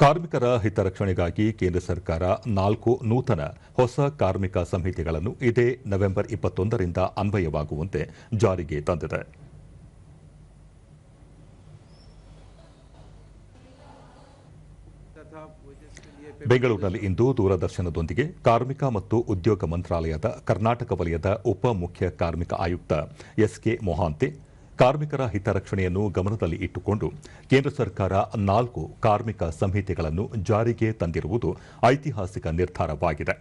ಕಾರ್ಮಿಕರ ಹಿತರಕ್ಷಣೆಗಾಗಿ ಕೇಂದ್ರ ಸರ್ಕಾರ ನಾಲ್ಕು ನೂತನ ಹೊಸ ಕಾರ್ಮಿಕ ಸಂಹಿತೆಗಳನ್ನು ಇದೇ ನವೆಂಬರ್ ಇಪ್ಪತ್ತೊಂದರಿಂದ ಅನ್ವಯವಾಗುವಂತೆ ಜಾರಿಗೆ ತಂದಿದೆ. ಬೆಂಗಳೂರಿನಲ್ಲಿ ಇಂದು ದೂರದರ್ಶನದೊಂದಿಗೆ ಕಾರ್ಮಿಕ ಮತ್ತು ಉದ್ಯೋಗ ಮಂತ್ರಾಲಯದ ಕರ್ನಾಟಕ ವಲಯದ ಉಪ ಮುಖ್ಯ ಕಾರ್ಮಿಕ ಆಯುಕ್ತ ಎಸ್ಕೆ ಮೊಹಾಂತೆ ಕಾರ್ಮಿಕರ ಹಿತರಕ್ಷಣೆಯನ್ನು ಗಮನದಲ್ಲಿ ಇಟ್ಟುಕೊಂಡು ಕೇಂದ್ರ ಸರ್ಕಾರ ನಾಲ್ಕು ಕಾರ್ಮಿಕ ಸಂಹಿತೆಗಳನ್ನು ಜಾರಿಗೆ ತಂದಿರುವುದು ಐತಿಹಾಸಿಕ ನಿರ್ಧಾರವಾಗಿದೆ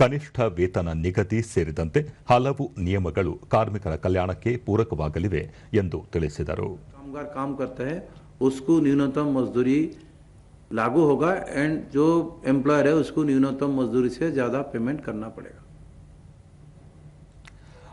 ಕನಿಷ್ಠ ವೇತನ ನಿಗದಿ ಸೇರಿದಂತೆ ಹಲವು ನಿಯಮಗಳು ಕಾರ್ಮಿಕರ ಕಲ್ಯಾಣಕ್ಕೆ ಪೂರಕವಾಗಲಿವೆ ಎಂದು ತಿಳಿಸಿದರು कामगार काम करता है उसको न्यूनतम मजदूरी लागू होगा एंड जो एम्प्लॉयर है उसको न्यूनतम मजदूरी से ज़्यादा पेमेंट करना पड़ेगा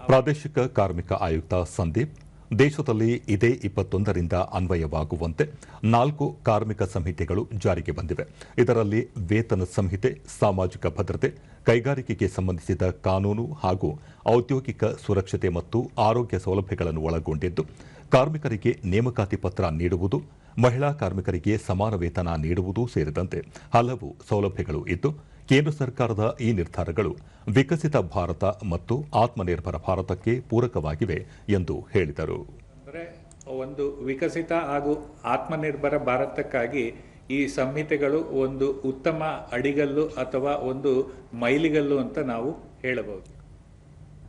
ಪ್ರಾದೇಶಿಕ ಕಾರ್ಮಿಕ ಆಯುಕ್ತ ಸಂದೀಪ್ ದೇಶದಲ್ಲಿ ಇದೇ ಇಪ್ಪತ್ತೊಂದರಿಂದ ಅನ್ವಯವಾಗುವಂತೆ ನಾಲ್ಕು ಕಾರ್ಮಿಕ ಸಂಹಿತೆಗಳು ಜಾರಿಗೆ ಬಂದಿವೆ. ಇದರಲ್ಲಿ ವೇತನ ಸಂಹಿತೆ, ಸಾಮಾಜಿಕ ಭದ್ರತೆ, ಕೈಗಾರಿಕೆಗೆ ಸಂಬಂಧಿಸಿದ ಕಾನೂನು ಹಾಗೂ ಔದ್ಯೋಗಿಕ ಸುರಕ್ಷತೆ ಮತ್ತು ಆರೋಗ್ಯ ಸೌಲಭ್ಯಗಳನ್ನು ಒಳಗೊಂಡಿದ್ದು, ಕಾರ್ಮಿಕರಿಗೆ ನೇಮಕಾತಿ ಪತ್ರ ನೀಡುವುದು, ಮಹಿಳಾ ಕಾರ್ಮಿಕರಿಗೆ ಸಮಾನ ವೇತನ ನೀಡುವುದು ಸೇರಿದಂತೆ ಹಲವು ಸೌಲಭ್ಯಗಳು ಇದ್ದು ಕೇಂದ್ರ ಸರ್ಕಾರದ ಈ ನಿರ್ಧಾರಗಳು ವಿಕಸಿತ ಭಾರತ ಮತ್ತು ಆತ್ಮನಿರ್ಭರ ಭಾರತಕ್ಕೆ ಪೂರಕವಾಗಿವೆ ಎಂದು ಹೇಳಿದರು. ಒಂದು ವಿಕಸಿತ ಹಾಗೂ ಆತ್ಮನಿರ್ಭರ ಭಾರತಕ್ಕಾಗಿ ಈ ಸಂಹಿತೆಗಳು ಒಂದು ಉತ್ತಮ ಅಡಿಗಲ್ಲು ಅಥವಾ ಒಂದು ಮೈಲಿಗಲ್ಲು ಅಂತ ನಾವು ಹೇಳಬಹುದು.